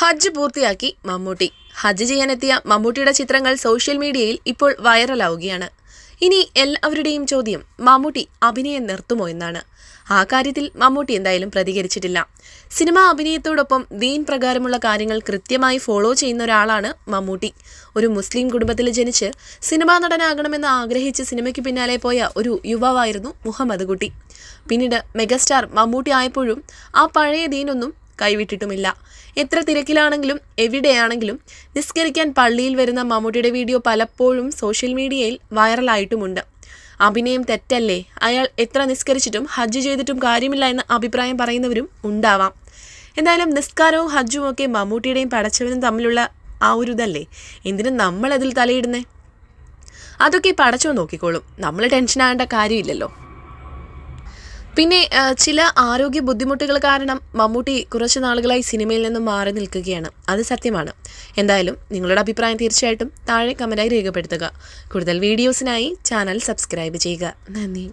ഹജ്ജ് പൂർത്തിയാക്കി മമ്മൂട്ടി. ഹജ്ജ് ചെയ്യാനെത്തിയ മമ്മൂട്ടിയുടെ ചിത്രങ്ങൾ സോഷ്യൽ മീഡിയയിൽ ഇപ്പോൾ വൈറലാവുകയാണ്. ഇനി എല്ലാവരുടെയും ചോദ്യം മമ്മൂട്ടി അഭിനയം നിർത്തുമോ എന്നാണ്. ആ കാര്യത്തിൽ മമ്മൂട്ടി എന്തായാലും പ്രതികരിച്ചിട്ടില്ല. സിനിമാ അഭിനയത്തോടൊപ്പം ദീൻ പ്രകാരമുള്ള കാര്യങ്ങൾ കൃത്യമായി ഫോളോ ചെയ്യുന്ന ഒരാളാണ് മമ്മൂട്ടി. ഒരു മുസ്ലിം കുടുംബത്തിൽ ജനിച്ച് സിനിമാ നടനാകണമെന്ന് ആഗ്രഹിച്ച് സിനിമയ്ക്ക് പിന്നാലെ പോയ ഒരു യുവാവായിരുന്നു മുഹമ്മദ് കുട്ടി. പിന്നീട് മെഗാസ്റ്റാർ മമ്മൂട്ടി ആയപ്പോഴും ആ പഴയ ദീനൊന്നും കൈവിട്ടിട്ടുമില്ല. എത്ര തിരക്കിലാണെങ്കിലും എവിടെയാണെങ്കിലും നിസ്കരിക്കാൻ പള്ളിയിൽ വരുന്ന മമ്മൂട്ടിയുടെ വീഡിയോ പലപ്പോഴും സോഷ്യൽ മീഡിയയിൽ വൈറലായിട്ടുമുണ്ട്. അഭിനയം തെറ്റല്ലേ? അയാൾ എത്ര നിസ്കരിച്ചിട്ടും ഹജ്ജ് ചെയ്തിട്ടും കാര്യമില്ല എന്ന അഭിപ്രായം പറയുന്നവരും ഉണ്ടാവാം. എന്തായാലും നിസ്കാരവും ഹജ്ജും ഒക്കെ മമ്മൂട്ടിയുടെയും പടച്ചവനും തമ്മിലുള്ള ആ ഒരു ഇതല്ലേ? എന്തിനു നമ്മളതിൽ തലയിടുന്നേ? അതൊക്കെ പടച്ചോ നോക്കിക്കോളും. നമ്മൾ ടെൻഷൻ ആകേണ്ട കാര്യമില്ലല്ലോ. പിന്നെ ചില ആരോഗ്യ ബുദ്ധിമുട്ടുകൾ കാരണം മമ്മൂട്ടി കുറച്ച് നാളുകളായി സിനിമയിൽ നിന്നും മാറി നിൽക്കുകയാണ്. അത് സത്യമാണ്. എന്തായാലും നിങ്ങളുടെ അഭിപ്രായം തീർച്ചയായിട്ടും താഴെ കമന്റായി രേഖപ്പെടുത്തുക. കൂടുതൽ വീഡിയോസിനായി ചാനൽ സബ്സ്ക്രൈബ് ചെയ്യുക. നന്ദി.